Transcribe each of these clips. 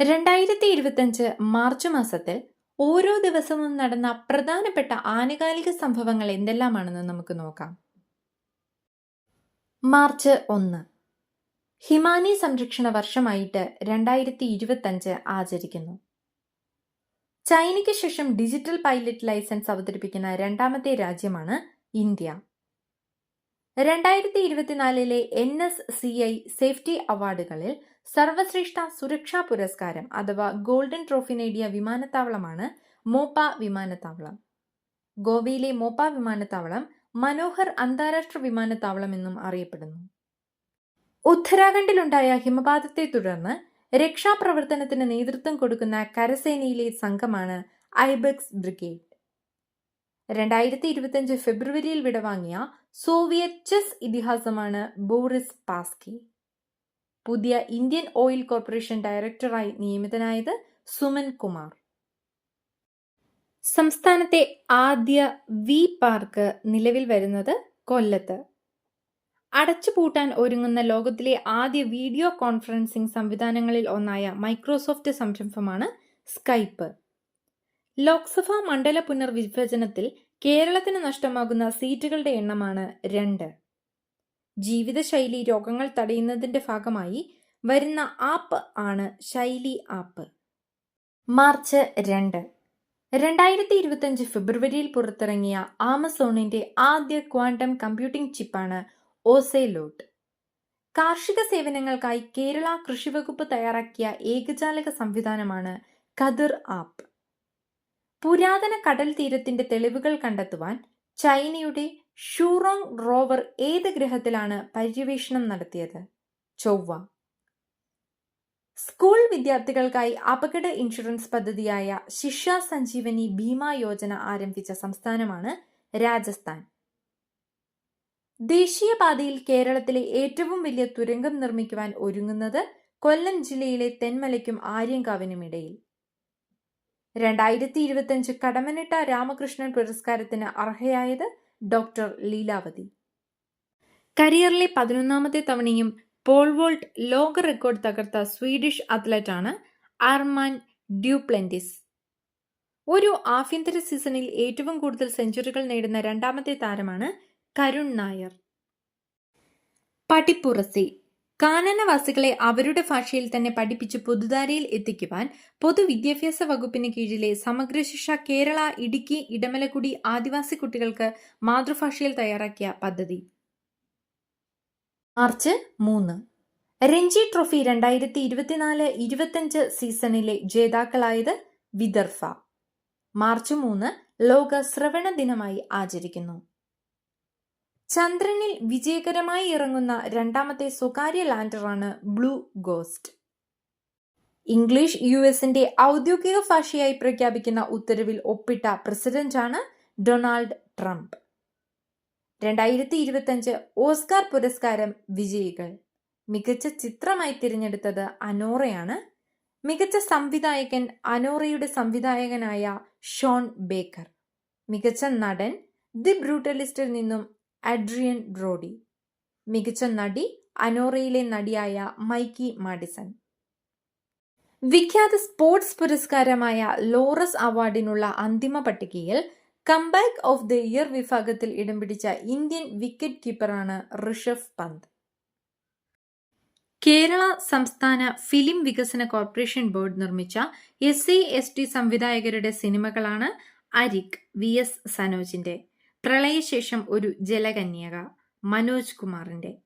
രണ്ടായിരത്തി ഇരുപത്തഞ്ച് മാർച്ച് മാസത്തിൽ ഓരോ ദിവസവും നടന്ന പ്രധാനപ്പെട്ട ആനുകാലിക സംഭവങ്ങൾ എന്തെല്ലാമാണെന്ന് നമുക്ക് നോക്കാം. മാർച്ച് ഒന്ന്. ഹിമാനി സംരക്ഷണ വർഷമായിട്ട് രണ്ടായിരത്തി ഇരുപത്തഞ്ച് ആചരിക്കുന്നു. ചൈനയ്ക്ക് ശേഷം ഡിജിറ്റൽ പൈലറ്റ് ലൈസൻസ് അവതരിപ്പിക്കുന്ന രണ്ടാമത്തെ രാജ്യമാണ് ഇന്ത്യ. രണ്ടായിരത്തി ഇരുപത്തിനാലിലെ N S C I safety അവാർഡുകളിൽ സർവശ്രേഷ്ഠ സുരക്ഷാ പുരസ്കാരം അഥവാ ഗോൾഡൻ ട്രോഫി നേടിയ വിമാനത്താവളമാണ് മോപ്പ വിമാനത്താവളം. ഗോവയിലെ മോപ്പ വിമാനത്താവളം മനോഹർ അന്താരാഷ്ട്ര വിമാനത്താവളം എന്നും അറിയപ്പെടുന്നു. ഉത്തരാഖണ്ഡിലുണ്ടായ ഹിമപാതത്തെ തുടർന്ന് രക്ഷാപ്രവർത്തനത്തിന് നേതൃത്വം കൊടുക്കുന്ന കരസേനയിലെ സംഘമാണ് ഐബക്സ് ബ്രിഗേഡ്. രണ്ടായിരത്തി ഇരുപത്തിയഞ്ച് ഫെബ്രുവരിയിൽ വിടവാങ്ങിയ സോവിയറ്റ് ചെസ് ഇതിഹാസമാണ് ബോറിസ് പാസ്കി. പുതിയ ഇന്ത്യൻ ഓയിൽ കോർപ്പറേഷൻ ഡയറക്ടറായി നിയമിതനായത് സുമൻ കുമാർ. സംസ്ഥാനത്തെ ആദ്യ വി പാർക്ക് നിലവിൽ വരുന്നത് കൊല്ലത്ത്. അടച്ചുപൂട്ടാൻ ഒരുങ്ങുന്ന ലോകത്തിലെ ആദ്യ വീഡിയോ കോൺഫറൻസിംഗ് സംവിധാനങ്ങളിൽ ഒന്നായ മൈക്രോസോഫ്റ്റ് സംരംഭമാണ് സ്കൈപ്പ്. ലോക്സഭാ മണ്ഡല പുനർവിഭജനത്തിൽ കേരളത്തിന് നഷ്ടമാകുന്ന സീറ്റുകളുടെ എണ്ണമാണ് രണ്ട്. ജീവിതശൈലി രോഗങ്ങൾ തടയുന്നതിന്റെ ഭാഗമായി വരുന്ന ആപ്പ് ആണ് ശൈലി ആപ്പ്. മാർച്ച് രണ്ട്. രണ്ടായിരത്തി ഇരുപത്തിയഞ്ച് ഫെബ്രുവരിയിൽ പുറത്തിറങ്ങിയ ആമസോണിന്റെ ആദ്യ ക്വാണ്ടം കമ്പ്യൂട്ടിംഗ് ചിപ്പാണ് ഓസെലോട്ട്. കാർഷിക സേവനങ്ങൾക്കായി കേരള കൃഷിവകുപ്പ് തയ്യാറാക്കിയ ഏകജാലക സംവിധാനമാണ് കതിർ ആപ്പ്. പുരാതന കടൽ തീരത്തിന്റെ തെളിവുകൾ കണ്ടെത്തുവാൻ ചൈനയുടെ ഷൂറോങ് റോവർ ഏത് ഗ്രഹത്തിലാണ് പര്യവേഷണം നടത്തിയത്? ചൊവ്വ. സ്കൂൾ വിദ്യാർത്ഥികൾക്കായി അപകട ഇൻഷുറൻസ് പദ്ധതിയായ ശിക്ഷ സഞ്ജീവനി ഭീമാ യോജന ആരംഭിച്ച സംസ്ഥാനമാണ് രാജസ്ഥാൻ. ദേശീയപാതയിൽ കേരളത്തിലെ ഏറ്റവും വലിയ തുരങ്കം നിർമ്മിക്കുവാൻ ഒരുങ്ങുന്നത് കൊല്ലം ജില്ലയിലെ തെന്മലയ്ക്കും ആര്യങ്കാവിനും ഇടയിൽ. രണ്ടായിരത്തി ഇരുപത്തിയഞ്ച് കടമനിട്ട രാമകൃഷ്ണൻ പുരസ്കാരത്തിന് അർഹയായത് ഡോക്ടർ ലീലാവതി. കരിയറിലെ പതിനൊന്നാമത്തെ തവണയും പോൾ വോൾട്ട് ലോക റെക്കോർഡ് തകർത്ത സ്വീഡിഷ് അത്ലറ്റാണ് ആർമാൻ ഡ്യൂപ്ലെന്റിസ്. ഒരു ആഭ്യന്തര സീസണിൽ ഏറ്റവും കൂടുതൽ സെഞ്ചുറികൾ നേടുന്ന രണ്ടാമത്തെ താരമാണ് കരുൺ നായർ. പടിപ്പുറസി കാനനവാസികളെ അവരുടെ ഭാഷയിൽ തന്നെ പഠിപ്പിച്ച് പൊതുധാരയിൽ എത്തിക്കുവാൻ പൊതുവിദ്യാഭ്യാസ വകുപ്പിന് കീഴിലെ സമഗ്ര ശിക്ഷ കേരള ഇടുക്കി ഇടമലക്കുടി ആദിവാസി കുട്ടികൾക്ക് മാതൃഭാഷയിൽ തയ്യാറാക്കിയ പദ്ധതി. മാർച്ച് മൂന്ന്. രഞ്ജി ട്രോഫി രണ്ടായിരത്തി ഇരുപത്തിനാല് ഇരുപത്തിയഞ്ച് സീസണിലെ ജേതാക്കളായത് വിദർഫ മാർച്ച് മൂന്ന് ലോക ശ്രവണ ദിനമായി ആചരിക്കുന്നു. ചന്ദ്രനിൽ വിജയകരമായി ഇറങ്ങുന്ന രണ്ടാമത്തെ സ്വകാര്യ ലാൻഡറാണ് ബ്ലൂ ഗോസ്റ്റ്. ഇംഗ്ലീഷ് യു എസിന്റെ ഔദ്യോഗിക ഭാഷയായി പ്രഖ്യാപിക്കുന്ന ഉത്തരവിൽ ഒപ്പിട്ട പ്രസിഡന്റാണ് ഡൊണാൾഡ് ട്രംപ്. രണ്ടായിരത്തി ഇരുപത്തിയഞ്ച് ഓസ്കാർ പുരസ്കാരം വിജയികൾ. മികച്ച ചിത്രമായി തിരഞ്ഞെടുത്തത് അനോറയാണ്. മികച്ച സംവിധായകൻ അനോറയുടെ സംവിധായകനായ ഷോൺ ബേക്കർ. മികച്ച നടൻ ദി ബ്രൂട്ടലിസ്റ്റിൽ നിന്നും അഡ്രിയൻ ബ്രോഡി മികച്ച നടി അനോറയിലെ നടിയായ മൈക്കി മാഡിസൺ. വിഖ്യാത സ്പോർട്സ് പുരസ്കാരമായ ലോറസ് അവാർഡിനുള്ള അന്തിമ പട്ടികയിൽ കംബാക്ക് ഓഫ് ദ ഇയർ വിഭാഗത്തിൽ ഇടം പിടിച്ച ഇന്ത്യൻ വിക്കറ്റ് കീപ്പറാണ് ഋഷഭ് പന്ത്. കേരള സംസ്ഥാന ഫിലിം വികസന കോർപ്പറേഷൻ ബോർഡ് നിർമ്മിച്ച എസ് സി എസ് ടി സംവിധായകരുടെ സിനിമകളാണ് അരിക് വി എസ് സനോജിന്റെ. പ്രളയശേഷം ഒരു ജലകന്യക മനോജ് കുമാറിന്റെ.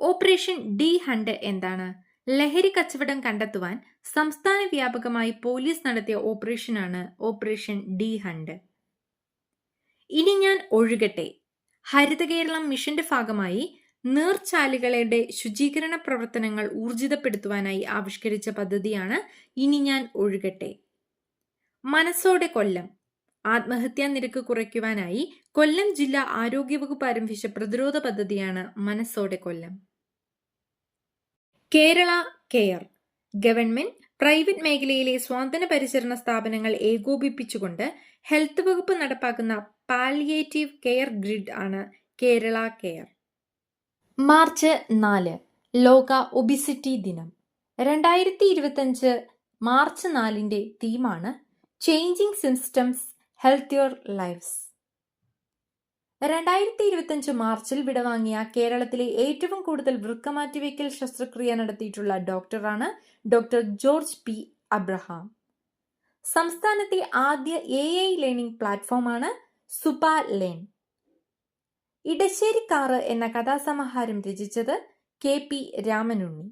ഓപ്പറേഷൻ ഡി ഹണ്ട് എന്താണ്? ലഹരി കച്ചവടം കണ്ടെത്തുവാൻ സംസ്ഥാന വ്യാപകമായി പോലീസ് നടത്തിയ ഓപ്പറേഷനാണ് ഓപ്പറേഷൻ ഡി ഹണ്ട്. ഇനി ഞാൻ ഒഴുകട്ടെ. ഹരിത കേരളം മിഷന്റെ ഭാഗമായി നീർച്ചാലുകളുടെ ശുചീകരണ പ്രവർത്തനങ്ങൾ ഊർജിതപ്പെടുത്തുവാനായി ആവിഷ്കരിച്ച പദ്ധതിയാണ് ഇനി ഞാൻ ഒഴുകട്ടെ. മനസ്സോടെ കൊല്ലം. ആത്മഹത്യാ നിരക്ക് കുറയ്ക്കുവാനായി കൊല്ലം ജില്ലാ ആരോഗ്യവകുപ്പ് ആരംഭിച്ച പ്രതിരോധ പദ്ധതിയാണ് മനസ്സോടെ Kollam. Kerala care government private മേഖലയിലെ സ്വാതന്ത്ര്യ പരിചരണ സ്ഥാപനങ്ങൾ ഏകോപിപ്പിച്ചുകൊണ്ട് ഹെൽത്ത് വകുപ്പ് നടപ്പാക്കുന്ന പാലിയേറ്റീവ് കെയർ ഗ്രിഡ് ആണ് കേരള കെയർ. മാർച്ച് നാല് ലോക ഒബിസിറ്റി ദിനം. രണ്ടായിരത്തി ഇരുപത്തഞ്ച് മാർച്ച് നാലിന്റെ തീമാണ് changing systems health your life's രണ്ടായിരത്തി ഇരുപത്തഞ്ച് മാർച്ചിൽ വിടവാങ്ങിയ കേരളത്തിലെ ഏറ്റവും കൂടുതൽ വൃക്കമാറ്റിവെക്കൽ ശസ്ത്രക്രിയ നടത്തിയിട്ടുള്ള ഡോക്ടറാണ് ഡോക്ടർ ജോർജ് പി. അബ്രഹാം. സംസ്ഥാനത്തെ ആദ്യ എ ഐ ലേണിംഗ് പ്ലാറ്റ്ഫോമാണ് സുപ ലേൺ ഇടശ്ശേരിക്കാറ് എന്ന കഥാസമാഹാരം രചിച്ചത് കെ പി രാമനുണ്ണി.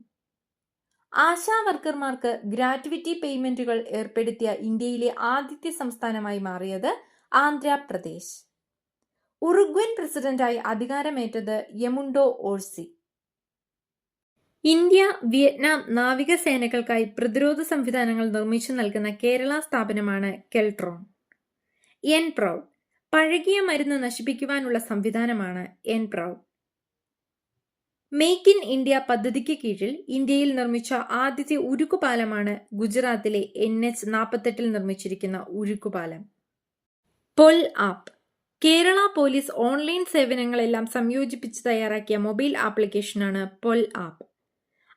ആശാ വർക്കർമാർക്ക് ഗ്രാറ്റുവിറ്റി പേയ്മെന്റുകൾ ഏർപ്പെടുത്തിയ ഇന്ത്യയിലെ ആദ്യത്തെ സംസ്ഥാനമായി മാറിയത് ആന്ധ്രാപ്രദേശ്. ഉറുഗ്വൻ പ്രസിഡന്റായി അധികാരമേറ്റത് യമുണ്ടോ ഓഴ്സി. ഇന്ത്യ വിയറ്റ്നാം നാവികസേനകൾക്കായി പ്രതിരോധ സംവിധാനങ്ങൾ നിർമ്മിച്ചു നൽകുന്ന കേരള സ്ഥാപനമാണ് കെൽട്രോൺ. എൻ പ്രൗഡ് പഴകിയ മരുന്ന് നശിപ്പിക്കുവാനുള്ള സംവിധാനമാണ് N proud. Make in India പദ്ധതിക്ക് കീഴിൽ ഇന്ത്യയിൽ നിർമ്മിച്ച ആദ്യത്തെ ഉരുക്കുപാലമാണ് ഗുജറാത്തിലെ എൻ എച്ച് നാൽപ്പത്തെട്ടിൽ നിർമ്മിച്ചിരിക്കുന്ന ഉരുക്കുപാലം. Pol app Kerala police online സേവനങ്ങളെല്ലാം സംയോജിപ്പിച്ച് തയ്യാറാക്കിയ മൊബൈൽ ആപ്ലിക്കേഷനാണ് പൊൽ ആപ്പ്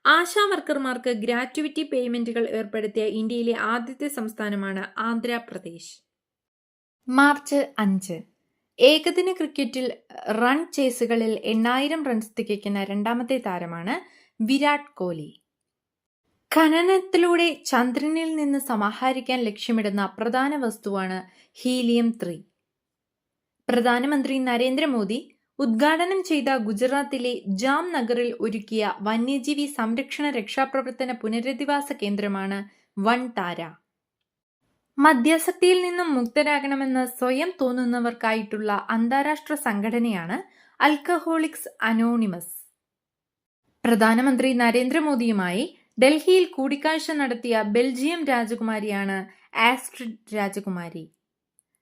ആശാ വർക്കർമാർക്ക് ഗ്രാറ്റുവിറ്റി പേയ്മെന്റുകൾ ഏർപ്പെടുത്തിയ ഇന്ത്യയിലെ ആദ്യത്തെ സംസ്ഥാനമാണ് ആന്ധ്രാപ്രദേശ്. മാർച്ച് അഞ്ച്. ഏകദിന ക്രിക്കറ്റിൽ റൺ ചേസുകളിൽ എണ്ണായിരം റൺസ് തികയ്ക്കുന്ന രണ്ടാമത്തെ താരമാണ് വിരാട് കോഹ്ലി ഖനനത്തിലൂടെ ചന്ദ്രനിൽ നിന്ന് സമാഹരിക്കാൻ ലക്ഷ്യമിടുന്ന പ്രധാന വസ്തുവാണ് ഹീലിയം ത്രീ. പ്രധാനമന്ത്രി നരേന്ദ്രമോദി ഉദ്ഘാടനം ചെയ്ത ഗുജറാത്തിലെ ജാം നഗറിൽ ഒരുക്കിയ വന്യജീവി സംരക്ഷണ രക്ഷാപ്രവർത്തന പുനരധിവാസ കേന്ദ്രമാണ് വൺ താര മദ്യാസക്തിയിൽ നിന്നും മുക്തരാകണമെന്ന് സ്വയം തോന്നുന്നവർക്കായിട്ടുള്ള അന്താരാഷ്ട്ര സംഘടനയാണ് അൽക്കഹോളിക്സ് അനോണിമസ്. പ്രധാനമന്ത്രി നരേന്ദ്രമോദിയുമായി ഡൽഹിയിൽ കൂടിക്കാഴ്ച നടത്തിയ ബെൽജിയം രാജകുമാരിയാണ് ആസ്ട്രിഡ് രാജകുമാരി.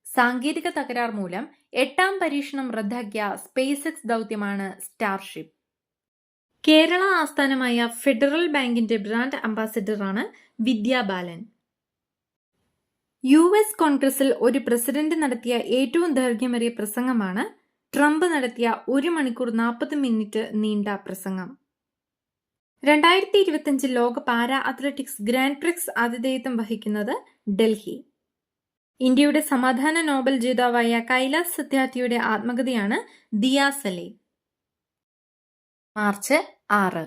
സാങ്കേതിക തകരാർ മൂലം എട്ടാം പരീക്ഷണം റദ്ദാക്കിയ സ്പേസ് എക്സ് ദൗത്യമാണ് സ്റ്റാർഷിപ്പ്. കേരള ആസ്ഥാനമായ ഫെഡറൽ ബാങ്കിന്റെ ബ്രാൻഡ് അംബാസിഡറാണ് വിദ്യാ ബാലൻ യു എസ് കോൺഗ്രസിൽ ഒരു പ്രസിഡന്റ് നടത്തിയ ഏറ്റവും ദൈർഘ്യമേറിയ പ്രസംഗമാണ് ട്രംപ് നടത്തിയ ഒരു മണിക്കൂർ നാൽപ്പത് മിനിറ്റ് നീണ്ട പ്രസംഗം. രണ്ടായിരത്തി ഇരുപത്തിയഞ്ച് ലോക പാരാ അത്ലറ്റിക്സ് ഗ്രാൻഡ് പ്രിക്സ് ആതിഥേയത്വം വഹിക്കുന്നത് ഡൽഹി. ഇന്ത്യയുടെ സമാധാന നോബൽ ജേതാവായ കൈലാസ് സത്യാർത്ഥിയുടെ ആത്മകഥയാണ് ദിയാസലെ മാർച്ച് ആറ്.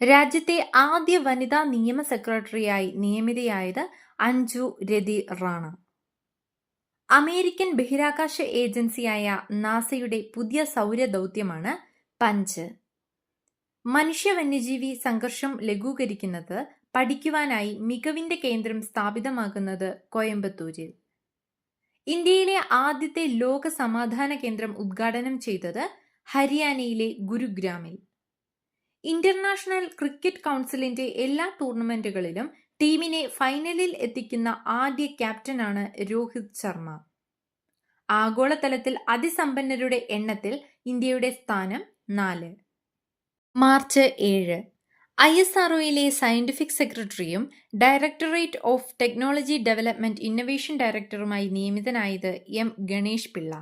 രാജ്യത്തെ ആദ്യ വനിതാ നിയമ സെക്രട്ടറിയായി നിയമിതയായത് അഞ്ജു രതി റാണ. അമേരിക്കൻ ബഹിരാകാശ ഏജൻസിയായ നാസയുടെ പുതിയ സൗര ദൗത്യമാണ് പഞ്ച്. മനുഷ്യ വന്യജീവി സംഘർഷം ലഘൂകരിക്കുന്നത് പഠിക്കുവാനായി മികവിന്റെ കേന്ദ്രം സ്ഥാപിതമാകുന്നത് കോയമ്പത്തൂരിൽ. ഇന്ത്യയിലെ ആദ്യത്തെ ലോക സമാധാന കേന്ദ്രം ഉദ്ഘാടനം ചെയ്തത് ഹരിയാനയിലെ ഗുരുഗ്രാമിൽ. ഇന്റർനാഷണൽ ക്രിക്കറ്റ് കൗൺസിലിന്റെ എല്ലാ ടൂർണമെന്റുകളിലും ടീമിനെ ഫൈനലിൽ എത്തിക്കുന്ന ആദ്യ ക്യാപ്റ്റനാണ് രോഹിത് ശർമ്മ. ആഗോളതലത്തിൽ അതിസമ്പന്നരുടെ എണ്ണത്തിൽ ഇന്ത്യയുടെ സ്ഥാനം നാല്. മാർച്ച് ഏഴ്. ഐ എസ് ആർഒയിലെ സയന്റിഫിക് സെക്രട്ടറിയും directorate of technology development innovation ഡയറക്ടറുമായി നിയമിതനായത് എം ഗണേഷ് പിള്ള.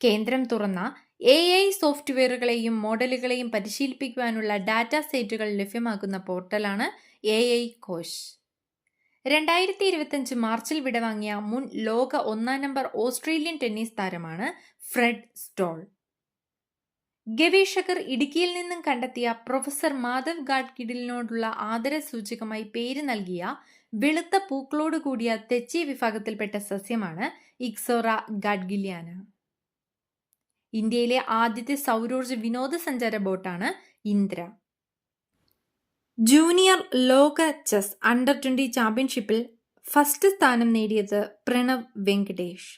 കേന്ദ്രം തുറന്ന എ ഐ സോഫ്റ്റ്വെയറുകളെയും മോഡലുകളെയും പരിശീലിപ്പിക്കുവാനുള്ള ഡാറ്റ സെറ്റുകൾ ലഭ്യമാക്കുന്ന പോർട്ടലാണ് എ ഐ കോശ് രണ്ടായിരത്തി ഇരുപത്തഞ്ച് മാർച്ചിൽ വിടവാങ്ങിയ മുൻ ലോക ഒന്നാം നമ്പർ ഓസ്ട്രേലിയൻ ടെന്നീസ് താരമാണ് ഫ്രെഡ് സ്റ്റോൾ. ഗവേഷകർ ഇടുക്കിയിൽ നിന്നും കണ്ടെത്തിയ പ്രൊഫസർ മാധവ് ഗാഡ്കിഡിലിനോടുള്ള ആദരസൂചകമായി പേര് നൽകിയ വെളുത്ത പൂക്കളോട് കൂടിയ തെച്ചി വിഭാഗത്തിൽപ്പെട്ട സസ്യമാണ് ഇക്സോറ ഗാഡ്ഗിലിയാന. ഇന്ത്യയിലെ ആദ്യത്തെ സൗരോർജ വിനോദസഞ്ചാര ബോട്ടാണ് ഇന്ദ്ര. ജൂനിയർ ലോക ചെസ് അണ്ടർ ട്വന്റി ചാമ്പ്യൻഷിപ്പിൽ ഫസ്റ്റ് സ്ഥാനം നേടിയത് Pranav Venkatesh.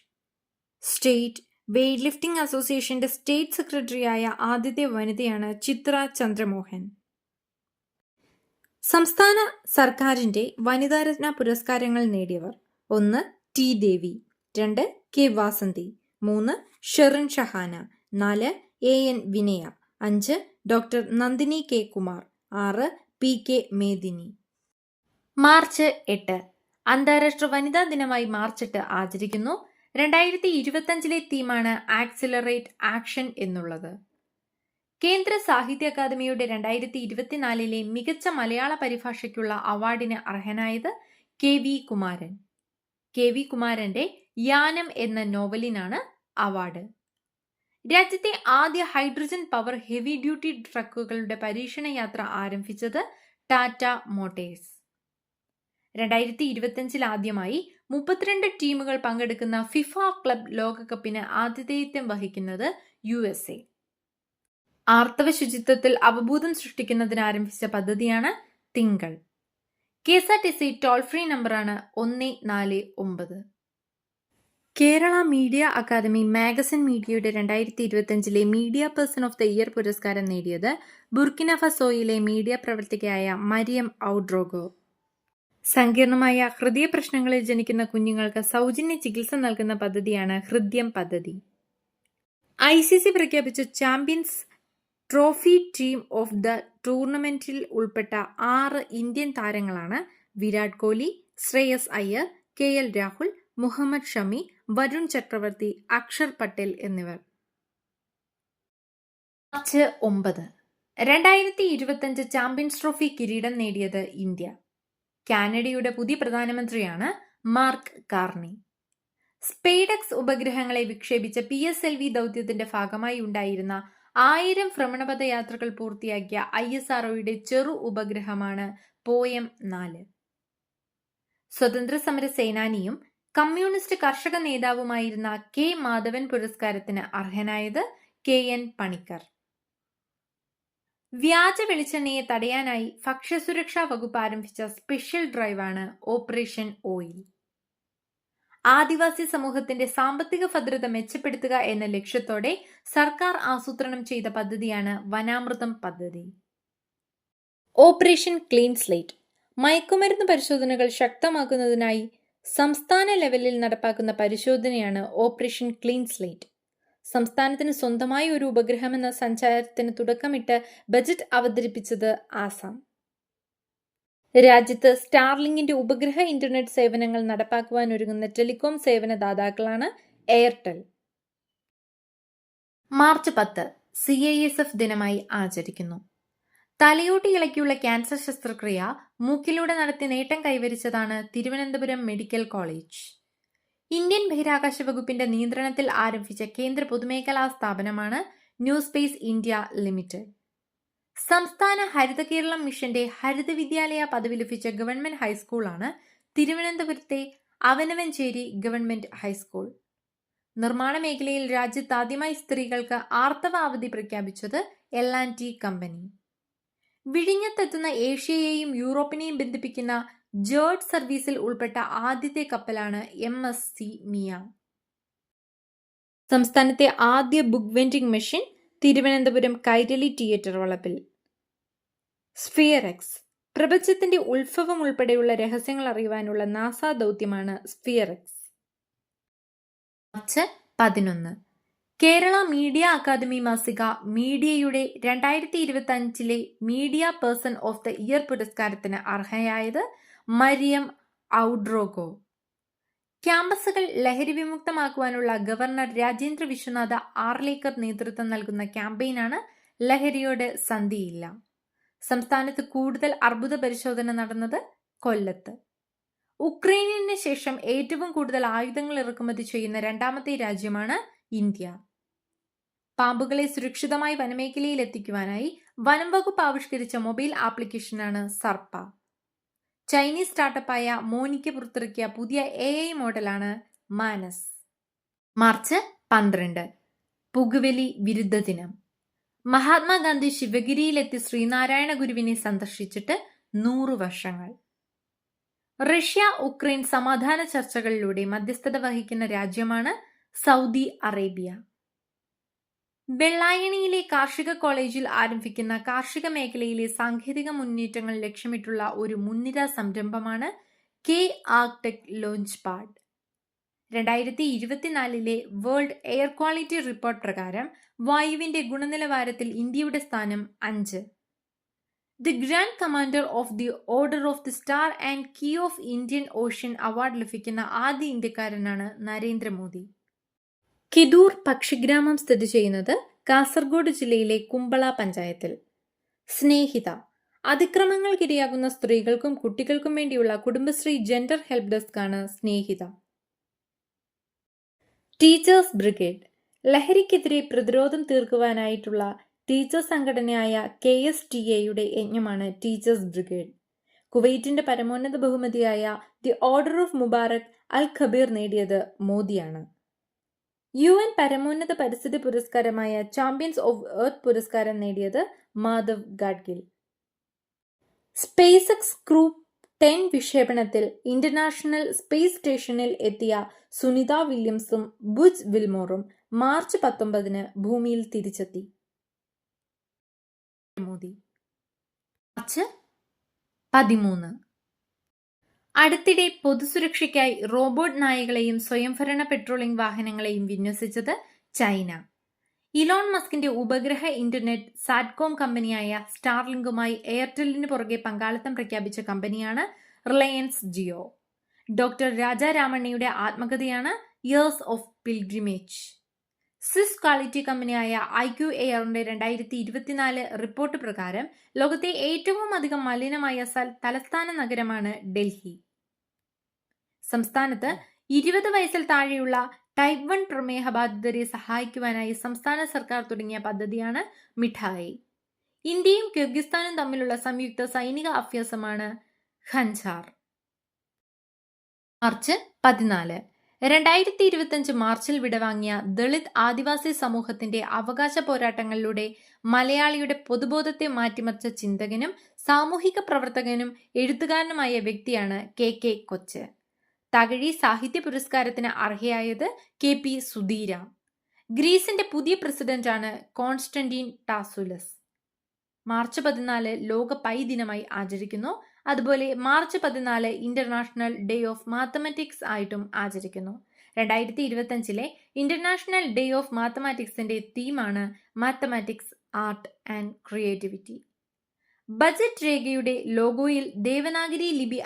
State weight lifting അസോസിയേഷന്റെ സ്റ്റേറ്റ് സെക്രട്ടറിയായ ആദ്യത്തെ വനിതയാണ് ചിത്ര ചന്ദ്രമോഹൻ. സംസ്ഥാന സർക്കാരിന്റെ വനിതാരത്ന പുരസ്കാരങ്ങൾ നേടിയവർ ഒന്ന് ടി ദേവി രണ്ട് കെ വാസന്തി മൂന്ന് ഷെറിൻ ഷഹാന നാല് എ എൻ വിനയ അഞ്ച് ഡോക്ടർ നന്ദിനി കെ കുമാർ ആറ് പി കെ മേദിനി. മാർച്ച് എട്ട്. അന്താരാഷ്ട്ര വനിതാ ദിനമായി മാർച്ച് എട്ട് ആചരിക്കുന്നു. രണ്ടായിരത്തി ഇരുപത്തഞ്ചിലെ തീമാണ് ആക്സിലറേറ്റ് ആക്ഷൻ എന്നുള്ളത്. കേന്ദ്ര സാഹിത്യ അക്കാദമിയുടെ രണ്ടായിരത്തി ഇരുപത്തിനാലിലെ മികച്ച മലയാള പരിഭാഷയ്ക്കുള്ള അവാർഡിന് അർഹനായത് K V Kumaran. K V കുമാരന്റെ യാനം എന്ന നോവലിനാണ് അവാർഡ്. രാജ്യത്തെ ആദ്യ ഹൈഡ്രജൻ പവർ ഹെവി ഡ്യൂട്ടി ട്രക്കുകളുടെ പരീക്ഷണ യാത്ര ആരംഭിച്ചത് ടാറ്റ മോട്ടേഴ്സ്. രണ്ടായിരത്തി ഇരുപത്തിയഞ്ചിൽ ആദ്യമായി മുപ്പത്തിരണ്ട് ടീമുകൾ പങ്കെടുക്കുന്ന ഫിഫ ക്ലബ് ലോകകപ്പിന് ആതിഥേയത്വം വഹിക്കുന്നത് യു എസ് എ. ആർത്തവ ശുചിത്വത്തിൽ അവബോധം സൃഷ്ടിക്കുന്നതിന് ആരംഭിച്ച പദ്ധതിയാണ് Thinkal. K S R T C toll free നമ്പറാണ് ഒന്ന് നാല് ഒമ്പത്. കേരള മീഡിയ അക്കാദമി മാഗസിൻ മീഡിയയുടെ രണ്ടായിരത്തി ഇരുപത്തിയഞ്ചിലെ media person of the year പുരസ്കാരം നേടിയത് ബുർക്കിന ഫസോയിലെ മീഡിയ പ്രവർത്തകയായ മരിയം ഔഡ്രോഗോ. സങ്കീർണമായ ഹൃദയ പ്രശ്നങ്ങളിൽ ജനിക്കുന്ന കുഞ്ഞുങ്ങൾക്ക് സൗജന്യ ചികിത്സ നൽകുന്ന പദ്ധതിയാണ് ഹൃദ്യം പദ്ധതി. ഐ സി സി പ്രഖ്യാപിച്ച champions trophy team of the ടൂർണമെന്റിൽ ഉൾപ്പെട്ട ആറ് ഇന്ത്യൻ താരങ്ങളാണ് വിരാട് കോഹ്ലി ശ്രേയസ് അയ്യർ കെ എൽ രാഹുൽ മുഹമ്മദ് ഷമി വരുൺ ചക്രവർത്തി അക്ഷർ പട്ടേൽ എന്നിവർ. മാർച്ച് ഒമ്പത്. രണ്ടായിരത്തി ഇരുപത്തിയഞ്ച് ചാമ്പ്യൻസ് ട്രോഫി കിരീടം നേടിയത് ഇന്ത്യ. കാനഡയുടെ പുതിയ പ്രധാനമന്ത്രിയാണ് മാർക്ക് കാർണി. സ്പെയ്ഡക്സ് ഉപഗ്രഹങ്ങളെ വിക്ഷേപിച്ച പി എസ് എൽ വി ദൗത്യത്തിന്റെ ഭാഗമായി ഉണ്ടായിരുന്ന ആയിരം ഭ്രമണപഥ യാത്രകൾ പൂർത്തിയാക്കിയ ഐ എസ് ആർഒയുടെ ചെറു ഉപഗ്രഹമാണ് പോയം നാല്. സ്വതന്ത്ര സമര സേനാനിയും കമ്മ്യൂണിസ്റ്റ് കർഷക നേതാവുമായിരുന്ന കെ മാധവൻ പുരസ്കാരത്തിന് അർഹനായത് കെ എൻ പണിക്കർ. വ്യാജ വെളിച്ചെണ്ണയെ തടയാനായി ഭക്ഷ്യസുരക്ഷാ വകുപ്പ് ആരംഭിച്ച സ്പെഷ്യൽ ഡ്രൈവാണ് ഓപ്പറേഷൻ ഓയിൽ. ആദിവാസി സമൂഹത്തിന്റെ സാമ്പത്തിക ഭദ്രത മെച്ചപ്പെടുത്തുക എന്ന ലക്ഷ്യത്തോടെ സർക്കാർ ആസൂത്രണം ചെയ്ത പദ്ധതിയാണ് വനാമൃതം പദ്ധതി. Operation clean slate. മയക്കുമരുന്ന് പരിശോധനകൾ ശക്തമാക്കുന്നതിനായി സംസ്ഥാന ലെവലിൽ നടപ്പാക്കുന്ന പരിശോധനയാണ് ഓപ്പറേഷൻ ക്ലീൻ സ്ലേറ്റ്. സംസ്ഥാനത്തിന് സ്വന്തമായി ഒരു ഉപഗ്രഹമെന്ന സഞ്ചാരത്തിന് തുടക്കമിട്ട് ബജറ്റ് അവതരിപ്പിച്ചത് ആസാം. രാജ്യത്ത് സ്റ്റാർലിങ്കിന്റെ ഉപഗ്രഹ ഇന്റർനെറ്റ് സേവനങ്ങൾ നടപ്പാക്കുവാൻ ഒരുങ്ങുന്ന ടെലികോം സേവന ദാതാക്കളാണ് എയർടെൽ. മാർച്ച് പത്ത് സി ഐ എസ് എഫ് ദിനമായി ആചരിക്കുന്നു. തലയോട്ടി ഇളക്കിയുള്ള ക്യാൻസർ ശസ്ത്രക്രിയ മൂക്കിലൂടെ നടത്തി നേട്ടം കൈവരിച്ചതാണ് തിരുവനന്തപുരം മെഡിക്കൽ കോളേജ്. ഇന്ത്യൻ ബഹിരാകാശ വകുപ്പിന്റെ നിയന്ത്രണത്തിൽ ആരംഭിച്ച കേന്ദ്ര പൊതുമേഖലാ സ്ഥാപനമാണ് ന്യൂ സ്പേസ് ഇന്ത്യ ലിമിറ്റഡ്. സംസ്ഥാന ഹരിത കേരളം മിഷന്റെ ഹരിത വിദ്യാലയ പദവി ലഭിച്ച ഗവൺമെന്റ് ഹൈസ്കൂളാണ് തിരുവനന്തപുരത്തെ അവനവഞ്ചേരി ഗവൺമെന്റ് ഹൈസ്കൂൾ. നിർമ്മാണ മേഖലയിൽ രാജ്യത്ത് ആദ്യമായി സ്ത്രീകൾക്ക് ആർത്തവ അവധി പ്രഖ്യാപിച്ചത് എൽ ആൻഡ് ടി കമ്പനി. വിഴിഞ്ഞത്തെത്തുന്ന ഏഷ്യയെയും യൂറോപ്പിനെയും ബന്ധിപ്പിക്കുന്ന ജേർഡ് സർവീസിൽ ഉൾപ്പെട്ട ആദ്യത്തെ കപ്പലാണ് എം എസ് സി മിയ. സംസ്ഥാനത്തെ ആദ്യ book vending machine Thiruvananthapuram Kairali theatre വളപ്പിൽ. സ്ഫിയറെക്സ് പ്രപഞ്ചത്തിന്റെ ഉത്ഭവം ഉൾപ്പെടെയുള്ള രഹസ്യങ്ങൾ അറിയുവാനുള്ള നാസ ദൗത്യമാണ് സ്ഫിയറെക്സ് മാർച്ച് പതിനൊന്ന്. കേരള മീഡിയ അക്കാദമി മാസിക മീഡിയയുടെ രണ്ടായിരത്തി ഇരുപത്തി അഞ്ചിലെ media person of the year പുരസ്കാരത്തിന് അർഹയായത് മരിയം ഔഡ്രോഗോ. ക്യാമ്പസുകൾ ലഹരി വിമുക്തമാക്കുവാനുള്ള ഗവർണർ രാജേന്ദ്ര വിശ്വനാഥ ആർലേക്കർ നേതൃത്വം നൽകുന്ന ക്യാമ്പയിനാണ് ലഹരിയോട് സന്ധിയില്ല. സംസ്ഥാനത്ത് കൂടുതൽ അർബുദ പരിശോധന നടന്നത് കൊല്ലത്ത്. ഉക്രൈനിന് ശേഷം ഏറ്റവും കൂടുതൽ ആയുധങ്ങൾ ഇറക്കുമതി ചെയ്യുന്ന രണ്ടാമത്തെ രാജ്യമാണ് ഇന്ത്യ. പാമ്പുകളെ സുരക്ഷിതമായി വനമേഖലയിൽ എത്തിക്കുവാനായി വനം വകുപ്പ് ആവിഷ്കരിച്ച മൊബൈൽ ആപ്ലിക്കേഷനാണ് സർപ്പ. ചൈനീസ് സ്റ്റാർട്ടപ്പായ മോനിക്ക് പുറത്തിറക്കിയ പുതിയ എ ഐ മോഡലാണ് മാനസ്. മാർച്ച് പന്ത്രണ്ട്. പുകവലി വിരുദ്ധ ദിനം. മഹാത്മാഗാന്ധി ശിവഗിരിയിലെത്തി ശ്രീനാരായണ ഗുരുവിനെ സന്ദർശിച്ചിട്ട് നൂറു വർഷങ്ങൾ. റഷ്യ ഉക്രൈൻ സമാധാന ചർച്ചകളിലൂടെ മധ്യസ്ഥത വഹിക്കുന്ന രാജ്യമാണ് സൗദി അറേബ്യ. വെള്ളായണിയിലെ കാർഷിക കോളേജിൽ ആരംഭിക്കുന്ന കാർഷിക മേഖലയിലെ സാങ്കേതിക മുന്നേറ്റങ്ങൾ ലക്ഷ്യമിട്ടുള്ള ഒരു മുൻനിര സംരംഭമാണ് കെ ആർടെക് ലോഞ്ച് പാഡ്. രണ്ടായിരത്തി ഇരുപത്തിനാലിലെ വേൾഡ് എയർ ക്വാളിറ്റി റിപ്പോർട്ട് പ്രകാരം വായുവിന്റെ ഗുണനിലവാരത്തിൽ ഇന്ത്യയുടെ സ്ഥാനം അഞ്ച്. The grand commander of the order of the star and key of Indian Ocean award ലഭിക്കുന്ന ആദ്യ ഇന്ത്യക്കാരനാണ് നരേന്ദ്രമോദി. കിദൂർ പക്ഷിഗ്രാമം സ്ഥിതി ചെയ്യുന്നത് കാസർഗോഡ് ജില്ലയിലെ കുമ്പള പഞ്ചായത്തിൽ. സ്നേഹിത. അതിക്രമങ്ങൾക്കിരയാകുന്ന സ്ത്രീകൾക്കും കുട്ടികൾക്കും വേണ്ടിയുള്ള കുടുംബശ്രീ ജെൻഡർ ഹെൽപ്പ് ആണ് സ്നേഹിത. Teachers brigade. ലഹരിക്കെതിരെ പ്രതിരോധം തീർക്കുവാനായിട്ടുള്ള ടീച്ചർ സംഘടനയായ കെ എസ് ടി എയുടെ യജ്ഞമാണ് ടീച്ചേഴ്സ് ബ്രിഗേഡ്. കുവൈറ്റിന്റെ പരമോന്നത ബഹുമതിയായ the order of Mubarak Al Kabeer നേടിയത് മോദിയാണ്. യു എൻ പരമോന്നത പരിസ്ഥിതി പുരസ്കാരമായ ചാമ്പ്യൻസ് ഓഫ് എർത്ത് പുരസ്കാരം നേടിയത് Madhav Gadgil. Space X crew ten വിക്ഷേപണത്തിൽ international space സ്റ്റേഷനിൽ എത്തിയ സുനിത വില്യംസും ബുജ് വിൽമോറും മാർച്ച് പത്തൊമ്പതിന് ഭൂമിയിൽ തിരിച്ചെത്തി. മോദി. മാർച്ച് പതിമൂന്ന്. അടുത്തിടെ പൊതുസുരക്ഷയ്ക്കായി റോബോട്ട് നായകളെയും സ്വയംഭരണ പെട്രോളിംഗ് വാഹനങ്ങളെയും വിന്യസിച്ചത് ചൈന. ഇലോൺ മസ്കിന്റെ ഉപഗ്രഹ ഇന്റർനെറ്റ് സാറ്റ്കോം കമ്പനിയായ സ്റ്റാർലിങ്കുമായി എയർടെല്ലിന് പുറകെ പങ്കാളിത്തം പ്രഖ്യാപിച്ച കമ്പനിയാണ് റിലയൻസ് ജിയോ. ഡോക്ടർ രാജാരാമണ്ണിയുടെ ആത്മകഥയാണ് years of pilgrimage Swiss quality കമ്പനിയായ ഐ ക്യു എയറിന്റെ രണ്ടായിരത്തി ഇരുപത്തിനാല് റിപ്പോർട്ട് പ്രകാരം ലോകത്തെ ഏറ്റവും അധികം മലിനമായ തലസ്ഥാന നഗരമാണ് ഡൽഹി. സംസ്ഥാനത്ത് ഇരുപത് വയസ്സിൽ താഴെയുള്ള ടൈപ്പ് വൺ പ്രമേഹ ബാധിതരെ സഹായിക്കുവാനായി സംസ്ഥാന സർക്കാർ തുടങ്ങിയ പദ്ധതിയാണ് മിഠായി. ഇന്ത്യയും കിർഗിസ്ഥാനും തമ്മിലുള്ള സംയുക്ത സൈനിക അഭ്യാസമാണ് ഖഞ്ചാർ. മാർച്ച് പതിനാല്. രണ്ടായിരത്തി ഇരുപത്തിയഞ്ച് മാർച്ചിൽ വിടവാങ്ങിയ ദളിത് ആദിവാസി സമൂഹത്തിന്റെ അവകാശ പോരാട്ടങ്ങളിലൂടെ മലയാളിയുടെ പൊതുബോധത്തെ മാറ്റിമറിച്ച ചിന്തകനും സാമൂഹിക പ്രവർത്തകനും എഴുത്തുകാരനുമായ വ്യക്തിയാണ് കെ കെ കൊച്ച്. തകഴി സാഹിത്യ പുരസ്കാരത്തിന് അർഹയായത് കെ പി സുധീര. ഗ്രീസിന്റെ പുതിയ പ്രസിഡന്റാണ് കോൺസ്റ്റന്റീൻ ടാസുലസ്. മാർച്ച് പതിനാല് ലോക പൈ ദിനമായി ആചരിക്കുന്നു. അതുപോലെ മാർച്ച് പതിനാല് ഇന്റർനാഷണൽ ഡേ ഓഫ് മാത്തമാറ്റിക്സ് ആയിട്ടും ആചരിക്കുന്നു. രണ്ടായിരത്തി ഇരുപത്തഞ്ചിലെ ഇന്റർനാഷണൽ ഡേ ഓഫ് മാത്തമാറ്റിക്സിന്റെ തീമാണ് mathematics art and creativity. Budget രേഖയുടെ ലോഗോയിൽ ദേവനാഗരി ലിപി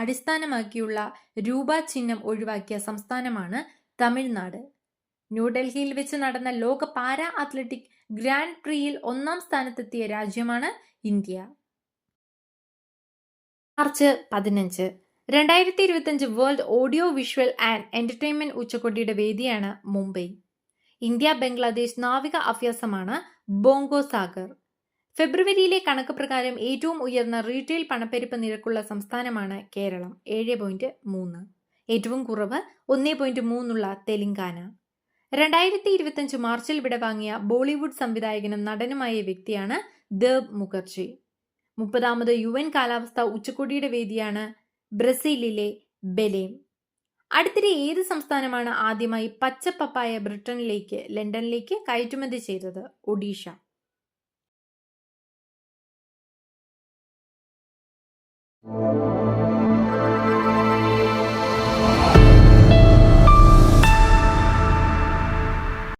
അടിസ്ഥാനമാക്കിയുള്ള രൂപ ചിഹ്നം ഒഴിവാക്കിയ സംസ്ഥാനമാണ് തമിഴ്നാട്. ന്യൂഡൽഹിയിൽ വെച്ച് നടന്ന ലോക പാരാ അത്ലറ്റിക് ഗ്രാൻഡ് പ്രീയിൽ ഒന്നാം സ്ഥാനത്തെത്തിയ രാജ്യമാണ് ഇന്ത്യ. മാർച്ച് പതിനഞ്ച്. രണ്ടായിരത്തി ഇരുപത്തിയഞ്ച് world audio visual and entertainment ഉച്ചകോടിയുടെ വേദിയാണ് മുംബൈ. ഇന്ത്യ ബംഗ്ലാദേശ് നാവിക അഭ്യാസമാണ് ബോങ്കോ സാഗർ. ഫെബ്രുവരിയിലെ കണക്ക് പ്രകാരം ഏറ്റവും ഉയർന്ന റീറ്റെയിൽ പണപ്പെരുപ്പ് നിരക്കുള്ള സംസ്ഥാനമാണ് കേരളം. ഏഴ് പോയിന്റ് മൂന്ന്. ഏറ്റവും കുറവ് ഒന്നേ പോയിന്റ് മൂന്നുള്ള തെലങ്കാന. രണ്ടായിരത്തി ഇരുപത്തിയഞ്ച് മാർച്ചിൽ വിടവാങ്ങിയ ബോളിവുഡ് സംവിധായകനും നടനുമായ വ്യക്തിയാണ് ദേബ് മുഖർജി. മുപ്പതാമത് യു എൻ കാലാവസ്ഥ ഉച്ചകോടിയുടെ വേദിയാണ് ബ്രസീലിലെ ബെലേം. അടുത്തിടെ ഏത് സംസ്ഥാനമാണ് ആദ്യമായി പച്ചപ്പപ്പായ ബ്രിട്ടനിലേക്ക് ലണ്ടനിലേക്ക് കയറ്റുമതി ചെയ്തത്? ഒഡീഷ.